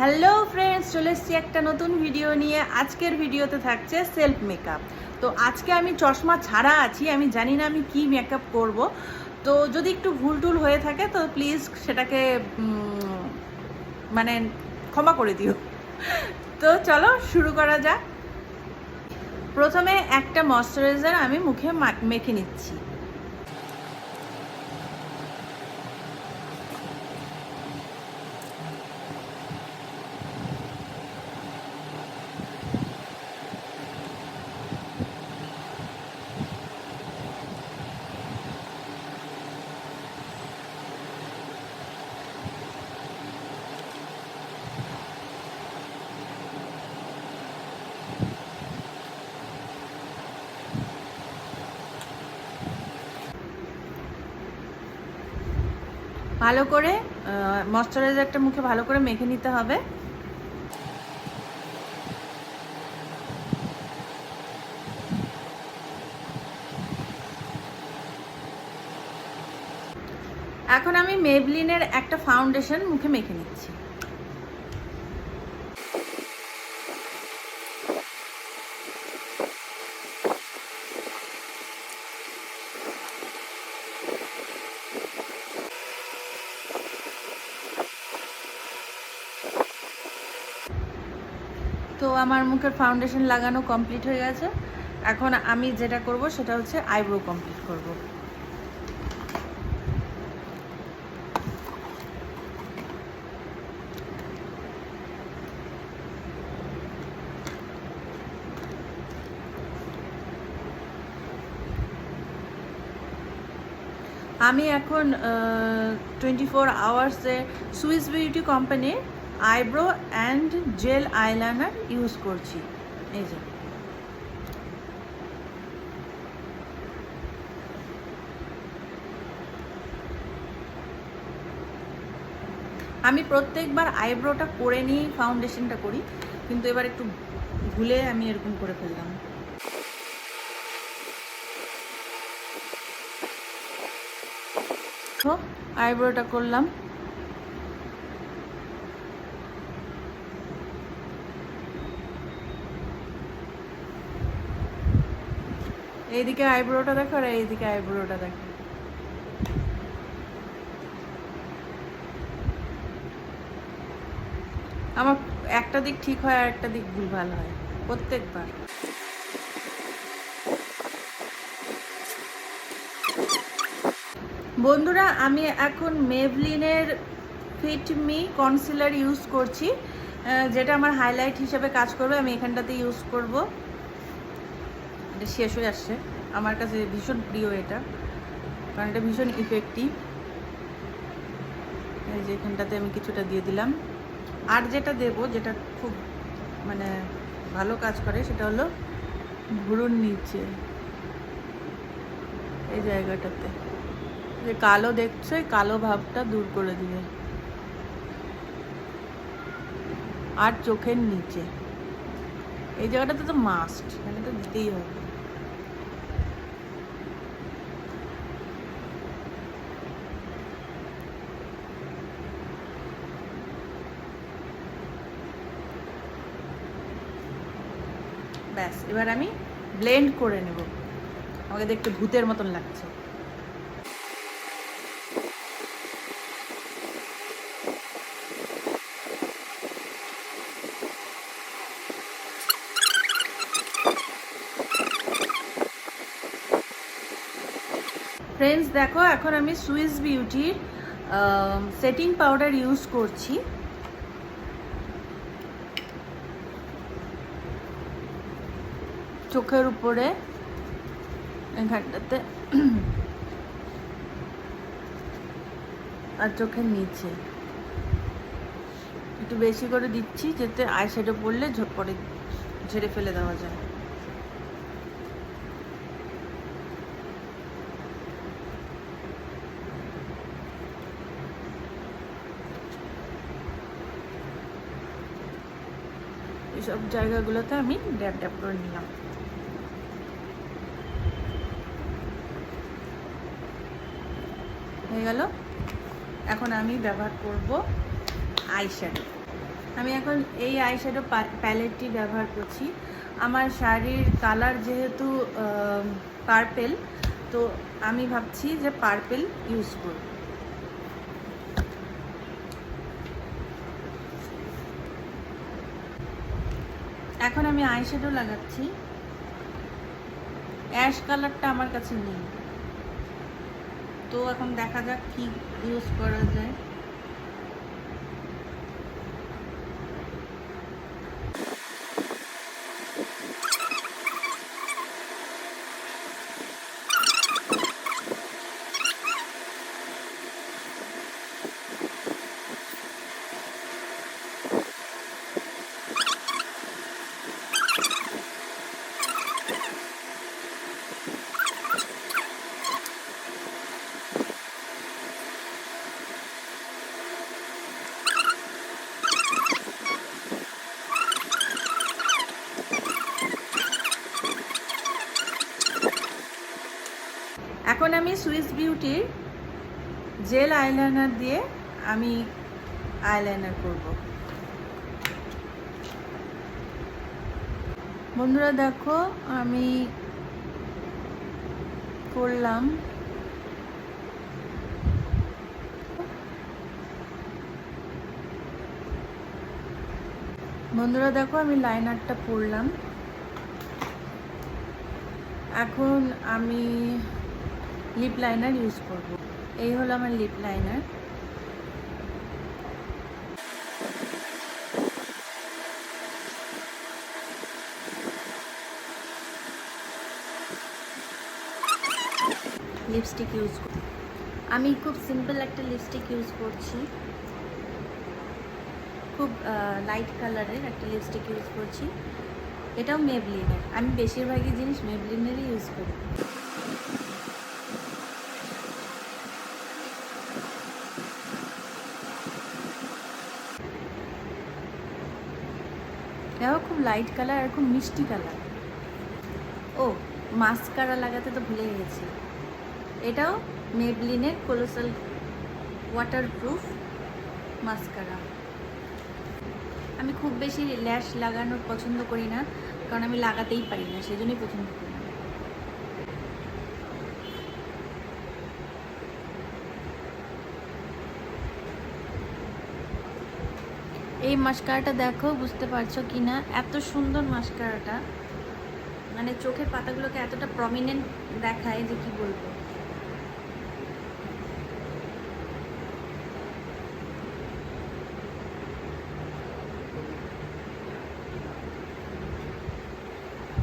Hello friends চলে এসেছি একটা নতুন ভিডিও নিয়ে। আজকের ভিডিওতে থাকছে সেলফ মেকআপ তো আজকে আমি চশমা ছাড়া আছি, আমি জানি না আমি কি মেকআপ করব। তো যদি একটু ভুল টুল হয়ে থাকে, তো প্লিজ সেটাকে মানে ক্ষমা করে দিও। তো চলো শুরু করা যাক। প্রথমে একটা ময়শ্চারাইজার আমি মুখে মেখে নিচ্ছি। ভালো করে ময়শ্চারাইজারটা মুখে ভালো করে মেখে নিতে হবে। এখন আমি মেবলিনের একটা ফাউন্ডেশন মুখে মেখে নিচ্ছি। আমার মুখের ফাউন্ডেশন লাগানো কমপ্লিট হয়ে গেছে। এখন আমি যেটা করব সেটা হচ্ছে আইব্রো কমপ্লিট করব। আমি এখন টোয়েন্টি ফোর আওয়ার্সে সুইস বিউটি কোম্পানির eyebrow and gel eyeliner use করছি। এই যে। আমি প্রত্যেকবার আইব্রোটা করে নিয়েই ফাউন্ডেশনটা করি, কিন্তু এবার একটু ভুলে আমি এরকম করে ফেললাম। আইব্রোটা করলাম। এইদিকে আইব্রোটা দেখো আর এইদিকে আইব্রোটা দেখো। আমার একটা দিক ঠিক হয় আর একটা দিক ভুলভাল হয়, প্রত্যেকবার। বন্ধুরা, আমি এখন মেভলিনের ফিট মি কনসিলার ইউজ করছি যেটা আমার হাইলাইট হিসেবে কাজ করবে, আমি এখানটাতে ইউজ করব। এটা শেষ হয়ে আসছে। আমার কাছে ভীষণ প্রিয় এটা। কারণ এটা ভীষণ ইফেক্টিভ এই যে এখানটাতে আমি কিছুটা দিয়ে দিলাম। আর যেটা দেব, যেটা খুব মানে ভালো কাজ করে, সেটা হলো ভুরুর নিচে। এই জায়গাটাতে। যে কালো দেখছ কালো ভাবটা দূর করে দিবে। আর চোখের নিচে। এই জায়গাটাতে তো মাস্ট এখানে তো দিতেই হবে। ব্যাস, এবার আমি ব্লেন্ড করে নেব। আমাকে দেখতে ভূতের মতন লাগছে। ফ্রেন্ডস দেখো, এখন আমি সুইস বিউটির সেটিং পাউডার ইউজ করছি। চোখের উপরে, এখানটাতে, আর চোখের নিচে। একটু বেশি করে দিচ্ছি, যাতে আই শ্যাডো পড়লে ঝ- পরে ঝেড়ে ফেলে দেওয়া যায়। এসব জায়গাগুলোতে আমি ড্যাপ ড্যাপ করে নিলাম। হয়ে গেল। এখন আমি ব্যবহার করব আইশ্যাডো আমি এখন এই আই আইশ্যাডো প্যালেটটি ব্যবহার করছি। আমার শাড়ির কালার যেহেতু পার্পেল তো আমি ভাবছি যে পার্পেল ইউজ করব। এখন আমি আইশ্যাডো লাগাচ্ছি। অ্যাশ কালারটা আমার কাছে নেই। তো এখন দেখা যাক কি ইউজ করা যায় এখন আমি সুইস বিউটির জেল আইলাইনার দিয়ে আমি আইলাইনার করব। বন্ধুরা দেখো, আমি করলাম। বন্ধুরা দেখো, আমি লাইনারটা পরলাম। এখন আমি লিপ লাইনার ইউজ করব। এই হলো আমার লিপ লাইনার লিপস্টিক ইউজ করি আমি খুব সিম্পল একটা লিপস্টিক ইউজ করছি। খুব লাইট কালারের একটা লিপস্টিক ইউজ করছি। এটাও মেবলিনের আমি বেশিরভাগই জিনিস মেবলিনেরই ইউজ করি এটাও খুব লাইট কালার আর খুব মিষ্টি কালার ও মাস্কারা লাগাতে তো ভুলে গেছি। এটাও মেবলিনের কোলোসাল ওয়াটারপ্রুফ মাস্কারা আমি খুব বেশি ল্যাশ লাগানোর পছন্দ করি না, কারণ আমি লাগাতেই পারি না সেই জন্যই পছন্দ করি না এই মাস্কারাটা দেখো, বুঝতে পারছ কি না এত সুন্দর মাস্কারাটা। মানে চোখের পাতাগুলোকে এতটা প্রমিনেন্ট দেখায় যে কি বলব।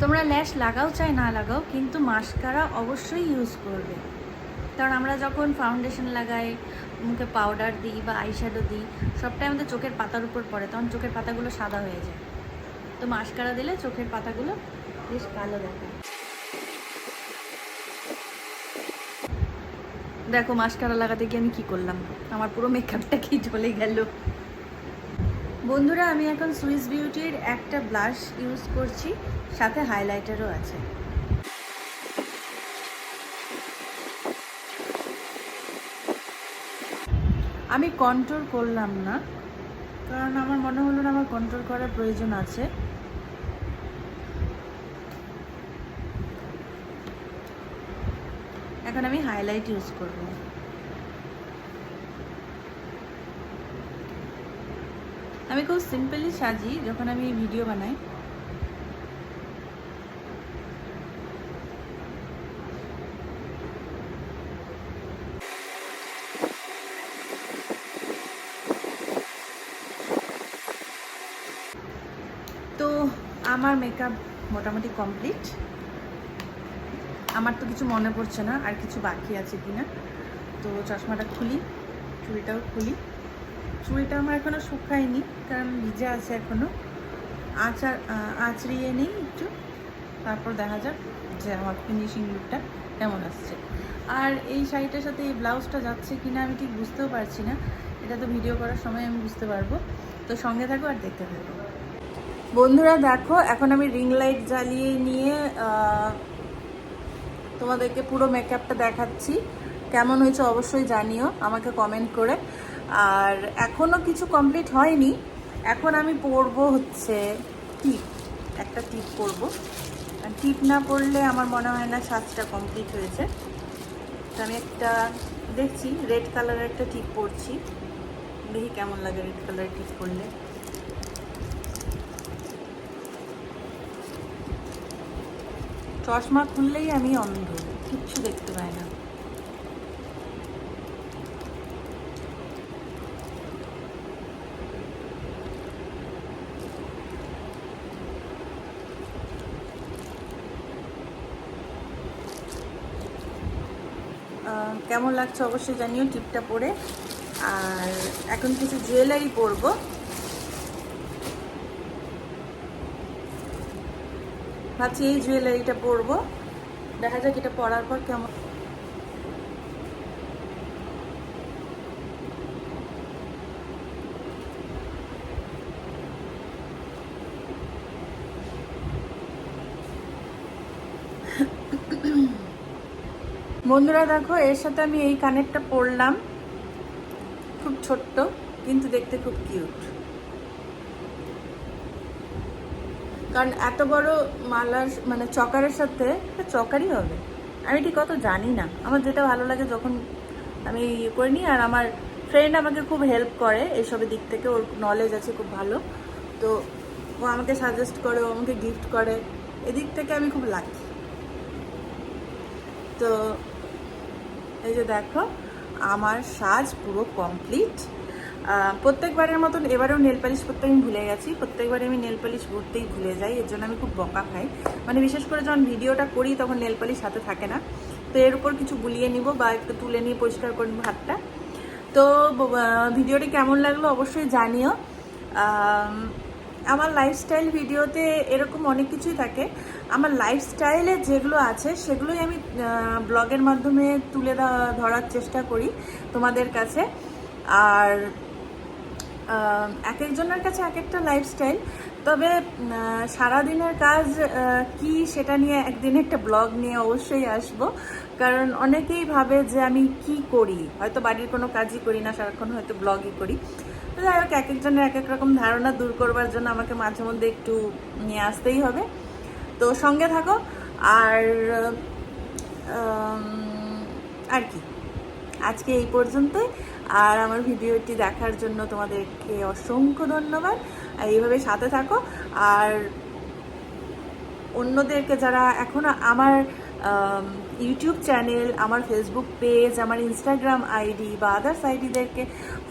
তোমরা ল্যাশ লাগাও চাই না লাগাও, কিন্তু মাস্কারা অবশ্যই ইউজ করবে। কারণ আমরা যখন ফাউন্ডেশন লাগাই, মুখে পাউডার দিই বা আইশ্যাডো দিই, সবটাই আমাদের চোখের পাতার উপর পড়ে, তখন চোখের পাতাগুলো সাদা হয়ে যায়। তো মাস্কারা দিলে চোখের পাতাগুলো বেশ কালো দেখায় দেখো মাস্কারা লাগাতে গিয়ে আমি কি করলাম? আমার পুরো মেকআপটা কি চলে গেল। বন্ধুরা, আমি এখন সুইস বিউটির একটা ব্লাশ ইউজ করছি, সাথে হাইলাইটারও আছে। আমি কন্ট্রোল করলাম না, কারণ আমার মনে হলো না আমার কন্ট্রোল করার প্রয়োজন আছে। এখন আমি হাইলাইট ইউজ করব। আমি খুব সিম্পলি সাজি, যখন আমি ভিডিও বানাই তো আমার মেকআপ মোটামুটি কমপ্লিট আমার তো কিছু মনে পড়ছে না, আর কিছু বাকি আছে কি না তো চশমাটা খুলি, চুড়িটাও খুলি। চুড়িটা আমার এখনও শুকায়নি, কারণ ভিজে আছে এখনও আচার আঁচড়িয়ে নেই একটু। তারপর দেখা যাক যে আমার ফিনিশিং লুকটা কেমন আসছে। আর এই শাড়িটার সাথে এই ব্লাউজটা যাচ্ছে কি না আমি ঠিক বুঝতেও পারছি না। এটা তো ভিডিও করার সময় আমি বুঝতে পারব। তো সঙ্গে থাকো আর দেখতে থাকো। বন্ধুরা দেখো, এখন আমি রিং লাইট জ্বালিয়ে নিয়ে তোমাদেরকে পুরো মেকআপটা দেখাচ্ছি। কেমন হয়েছে অবশ্যই জানিও, আমাকে কমেন্ট করে। আর এখনও কিছু কমপ্লিট হয়নি। এখন আমি পরবো হচ্ছে টিপ একটা টিপ পরবো। টিপ না পরলে আমার মনে হয় না সাজটা কমপ্লিট হয়েছে। তো আমি একটা দেখছি রেড কালারের একটা টিপ পরছি। দেখি কেমন লাগে রেড কালারের টিপ পরলে। চশমা খুললেই আমি অন্ধ, কিচ্ছু দেখতে পাই না। কেমন লাগছে অবশ্যই জানিও টিপটা পরে আর এখন কিছু জুয়েলারি পরবো। ভাবছি এই জুয়েলারিটা পরবো। দেখা যাক এটা পরার পর কেমন। বন্ধুরা, দেখো, এর সাথে আমি এই কানেরটা পরলাম। খুব ছোট্ট, কিন্তু দেখতে খুব কিউট কারণ এত বড় মালার মানে চকারের সাথে এটা চকারই হবে। আমি ঠিক অত জানি না। আমার যেটা ভালো লাগে যখন আমি ইয়ে করে নিই, আর আমার ফ্রেন্ড আমাকে খুব হেল্প করে এইসবের দিক থেকে, ওর নলেজ আছে খুব ভালো। তো ও আমাকে সাজেস্ট করে, ও আমাকে গিফট করে। এদিক থেকে আমি খুব লাকি তো এই যে দেখো, আমার সাজ পুরো কমপ্লিট প্রত্যেকবারের মতন এবারেও নেল পালিশ করতে আমি ভুলে গেছি। প্রত্যেকবারে আমি নেল পালিশ করতেই ভুলে যাই, এর জন্য আমি খুব বকা খাই। মানে বিশেষ করে যখন ভিডিওটা করি তখন নেল পালিশ হাতে থাকে না। তো এর উপর কিছু গুলিয়ে নিব বা একটু তুলে নিয়ে পরিষ্কার করে নেব হাতটা। তো ভিডিওটি কেমন লাগল অবশ্যই জানিও। আমার লাইফস্টাইল ভিডিওতে এরকম অনেক কিছুই থাকে। আমার লাইফস্টাইলে যেগুলো আছে সেগুলোই আমি ব্লগের মাধ্যমে তুলে ধরার চেষ্টা করি তোমাদের কাছে। আর এক একজনের কাছে এক একটা লাইফস্টাইল তবে সারাদিনের কাজ কি সেটা নিয়ে একদিন একটা ব্লগ নিয়ে অবশ্যই আসব। কারণ অনেকেই ভাবে যে আমি কি করি? হয়তো বাড়ির কোনো কাজই করি না, সারাক্ষণ হয়তো ব্লগই করি। তো যাই হোক, এক একজনের এক এক রকম ধারণা দূর করবার জন্য আমাকে মাঝে মধ্যে একটু নিয়ে আসতেই হবে। তো সঙ্গে থাকো। আর আর কি? আজকে এই পর্যন্তই। আর আমার ভিডিওটি দেখার জন্য তোমাদেরকে অসংখ্য ধন্যবাদ। এইভাবে সাথে থাকো। আর অন্যদেরকে যারা এখনও আমার ইউটিউব চ্যানেল, আমার ফেসবুক পেজ আমার ইনস্টাগ্রাম আইডি বা আদার্স আইডিদেরকে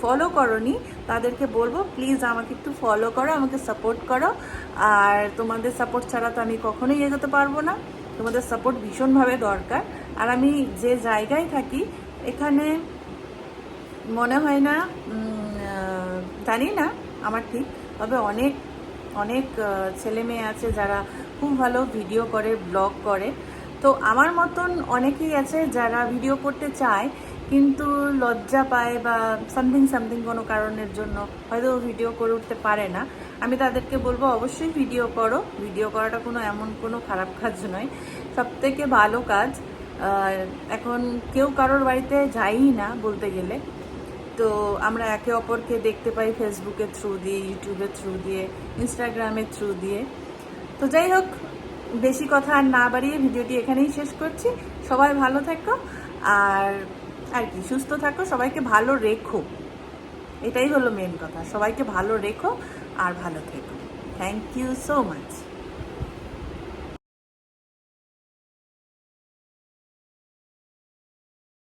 ফলো করনি, তাদেরকে বলব প্লিজ আমাকে একটু ফলো করো, আমাকে সাপোর্ট করো। আর তোমাদের সাপোর্ট ছাড়া তো আমি কখনোই এগোতে পারব না। তোমাদের সাপোর্ট ভীষণভাবে দরকার। আর আমি যে জায়গায় থাকি, এখানে মনে হয় না জানি না, আমার ঠিক। তবে অনেক অনেক ছেলে মেয়ে আছে যারা খুব ভালো ভিডিও করে, ব্লগ করে। তো আমার মতন অনেকেই আছে যারা ভিডিও করতে চায়, কিন্তু লজ্জা পায় বা সামথিং সামথিং কোনো কারণের জন্য হয়তো ভিডিও করে উঠতে পারে না। আমি তাদেরকে বলব, অবশ্যই ভিডিও করো। ভিডিও করাটা কোনো এমন কোনো খারাপ কাজ নয়। সব থেকে ভালো কাজ এখন কেউ কারোর বাড়িতে যাই না বলতে গেলে। তো আমরা একে অপরকে দেখতে পাই ফেসবুকের থ্রু দিয়ে ইউটিউবের থ্রু দিয়ে ইনস্টাগ্রামের থ্রু দিয়ে। তো যাই হোক, বেশি কথা আর না বাড়িয়ে ভিডিওটি এখানেই শেষ করছি। সবাই ভালো থেকো আর আর কি, সুস্থ থাকো, সবাইকে ভালো রেখো। এটাই হলো মেন কথা, সবাইকে ভালো রেখো আর ভালো থেকো। Thank you so much